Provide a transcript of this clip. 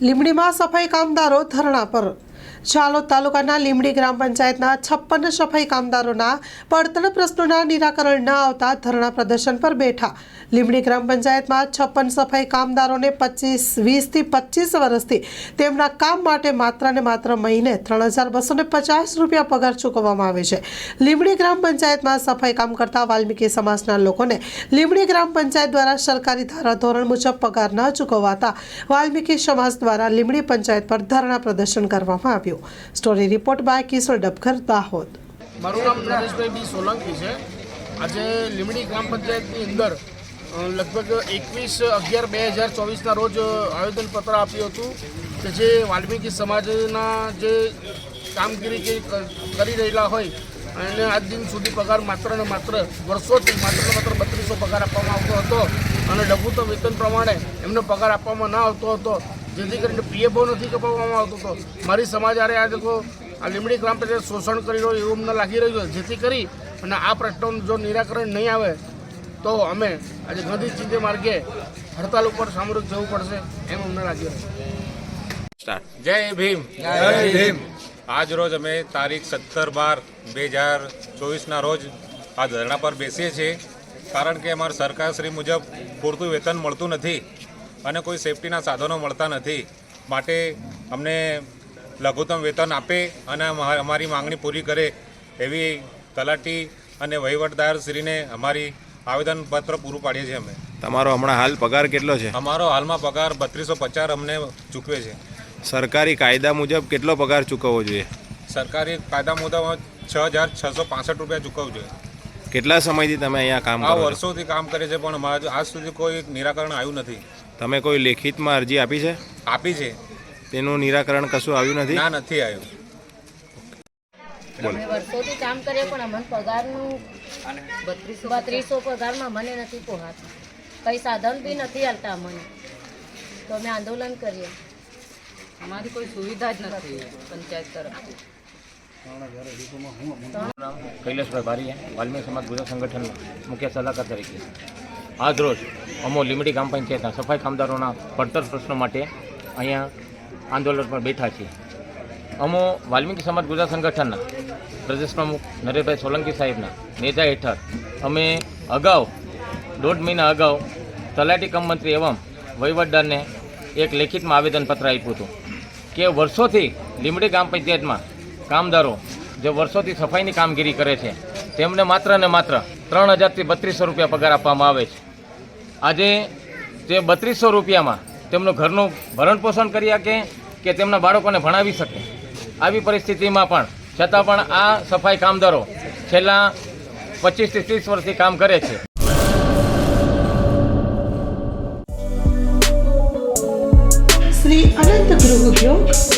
લીંબડીમાં સફાઈ કામદારો ધરણા પર ચાલોદ તાલુકાના લીમડી ગ્રામ પંચાયતના છપ્પન સફાઈ કામદારોના પડતર પ્રશ્નોના નિરાકરણ ન આવતા ધરણા પ્રદર્શન પર બેઠા. લીમડી ગ્રામ પંચાયતમાં છપ્પન સફાઈ કામદારોને પચીસ, વીસથી પચીસ વર્ષથી તેમના કામ માટે માત્ર ને માત્ર મહિને ત્રણ હજાર બસો પચાસ રૂપિયા પગાર ચૂકવવામાં આવે છે. લીમડી ગ્રામ પંચાયતમાં સફાઈ કામ કરતા વાલ્મીકી સમાજના લોકોને લીમડી ગ્રામ પંચાયત દ્વારા સરકારી ધારા ધોરણ મુજબ પગાર ન ચૂકવાતા વાલ્મીકી સમાજ દ્વારા લીમડી પંચાયત પર ધરણા પ્રદર્શન કરવામાં આવ્યું story report by Kishore Dabkar Dahod. મારું નામ નરેશભાઈ બી સોલંકી છે. આજે લીમડી ગ્રામ પંચાયતની અંદર લગભગ એકવીસ અગિયાર બે હજાર ચોવીસના રોજ આવેદનપત્ર આપ્યું હતું કે જે વાલ્મીકી સમાજના જે કામગીરી જે કરી રહેલા હોય, અને આજ દિન સુધી પગાર માત્ર ને માત્ર, વર્ષોથી માત્ર ને માત્ર બત્રીસો પગાર આપવામાં આવતો હતો. અને લઘુત્તમ વેતન પ્રમાણે એમનો પગાર આપવામાં ન આવતો હતો. જેથી કરીને પીએફઓ નથી કપાવવામાં આવતો હતો. મારી સમાજ આરે આ લોકો આ લીમડી ગ્રામ પંચાયત શોષણ કરી રહ્યો એવું અમને લાગી રહ્યું. છે જેથી કરી અને આ પ્રશ્નોનું જો નિરાકરણ નહીં આવે તો અમે આજે ગાંધી ચિંતે માર્ગે હડતાલ ઉપર સામૂહિક જવું પડશે એમ અમને લાગી રહ્યું. જય ભીમ. જય ભીમ. આજ રોજ અમે તારીખ સત્તર બાર બે હજાર ચોવીસના રોજ આ ધરણા પર બેસીએ છીએ. કારણ કે અમારે સરકારશ્રી મુજબ પૂરતું વેતન મળતું નથી અને કોઈ સેફટીના સાધનો મળતા નથી. માટે અમને લઘુત્તમ વેતન આપે અને અમારી માંગણી પૂરી કરે એવી તલાટી અને વહીવટદારશ્રીને અમારી આવેદનપત્ર પૂરું પાડીએ છીએ અમે. તમારો હમણાં હાલ પગાર કેટલો છે? અમારો હાલમાં પગાર બત્રીસો પચાસ અમને ચૂકવે છે. સરકારી કાયદા મુજબ કેટલો પગાર ચૂકવવો જોઈએ? સરકારી કાયદા મુજબ છ હજાર છસો પાસઠ રૂપિયા ચૂકવવું જોઈએ. કેટલા સમયથી તમે અહીંયા કામ આ કરો છો? વર્ષોથી કામ કરે છે પણ અમારે આજ સુધી કોઈ નિરાકરણ આવ્યું નથી. તમે કોઈ લેખિતમાં અરજી આપી છે? આપી છે. તેનું નિરાકરણ કશું આવ્યું નથી? ના નથી આવ્યું. અમે વર્ષોથી કામ કરીએ પણ અમને પગારનું બત્રીસો પગારમાં મને નથી પોહાતું. કંઈ સાધન બી નથી હાલતા અમને. તો અમે આંદોલન કરીએ. અમારી કોઈ સુવિધા જ નથી પંચાયત તરફથી. કૈલાસભાઈ બારીયા, વાલ્મીકી સમાજ ગુજરાત સંગઠનના મુખ્ય સલાહકાર તરીકે. આજ રોજ અમો લીમડી ગ્રામ પંચાયતના સફાઈ કામદારોના પડતર પ્રશ્નો માટે અહીંયા આંદોલન પર બેઠા છીએ. અમો વાલ્મીકી સમાજ ગુજરાત સંગઠનના પ્રદેશ પ્રમુખ નરેશભાઈ સોલંકી સાહેબના નેજા હેઠળ અમે અગાઉ, દોઢ મહિના અગાઉ તલાટી કમ મંત્રી એવં વહીવટદારને એક લેખિતમાં આવેદનપત્ર આપ્યું હતું કે વર્ષોથી લીમડી ગ્રામ પંચાયતમાં કામદારો જે વર્ષોથી સફાઈની કામગીરી કરે છે, તેમને માત્ર ને માત્ર ત્રણ હજારથી બત્રીસો રૂપિયા પગાર આપવામાં આવે છે. આજે તે બત્રીસો રૂપિયામાં તેમનું ઘરનું ભરણ પોષણ કરી શકે કે તેમના બાળકોને ભણાવી શકે? આવી પરિસ્થિતિમાં પણ, છતાં પણ આ સફાઈ કામદારો છેલ્લા પચીસથી ત્રીસ વર્ષથી કામ કરે છે. શ્રી અનંત ગૃહ ઉદ્યોગ